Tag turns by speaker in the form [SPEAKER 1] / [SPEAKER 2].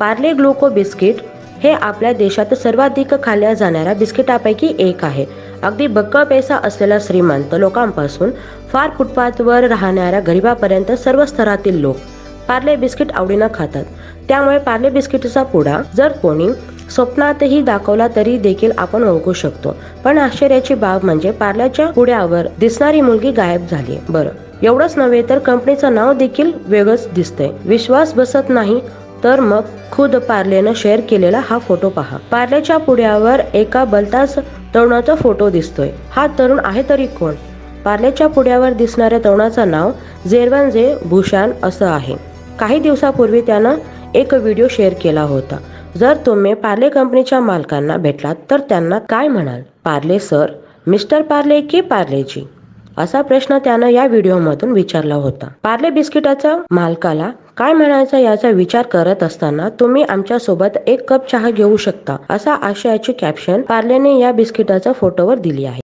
[SPEAKER 1] Parle Gluco biscuit हे आपल्या देशात सर्वाधिक खाल्ल्या जाणाऱ्या बिस्किटापैकी एक आहे. अगदी बक्कळ पैसा असलेल्या श्रीमंत लोकांपासून फार फुटपाथवर राहणाऱ्या गरिबापर्यंत सर्व स्तरातील लोक पार्ले बिस्किट आवडीनं खातात. त्यामुळे पार्ले बिस्किटचा पुडा जर कोणी स्वप्नातही दाखवला तरी देखील आपण ओळखू शकतो. पण आश्चर्याची बाब म्हणजे पार्ल्याच्या पुड्यावर दिसणारी मुलगी गायब झाली. बरं. एवढंच नव्हे तर कंपनीचं नाव देखील वेगळंच दिसतंय. विश्वास बसत नाही तर मग खुद पार्लेनं शेअर केलेला हा फोटो पहा. पार्लेच्या पुड्यावर एका बलताच तरुणाचा फोटो दिसतोय. हा तरुण आहे तरी कोण? पार्लेच्या पुड्यावर दिसणाऱ्या तरुणाचं नाव झेरवांझे भूषण असं आहे. काही दिवसापूर्वी त्यानं एक व्हिडिओ शेअर केला होता. जर तुम्ही पार्ले कंपनीच्या मालकांना भेटलात तर त्यांना काय म्हणाल? पार्ले सर मिस्टर पार्ले की पार्लेजी? असा प्रश्न त्यानं या व्हिडिओमधून विचारला होता. पार्ले बिस्किटाच्या मालकाला काय म्हणायचं याचा विचार करत असताना तुम्ही आमच्यासोबत एक कप चहा घेऊ शकता असा आशयाची कॅप्शन पार्लेने या बिस्किटाच्या फोटोवर दिली आहे.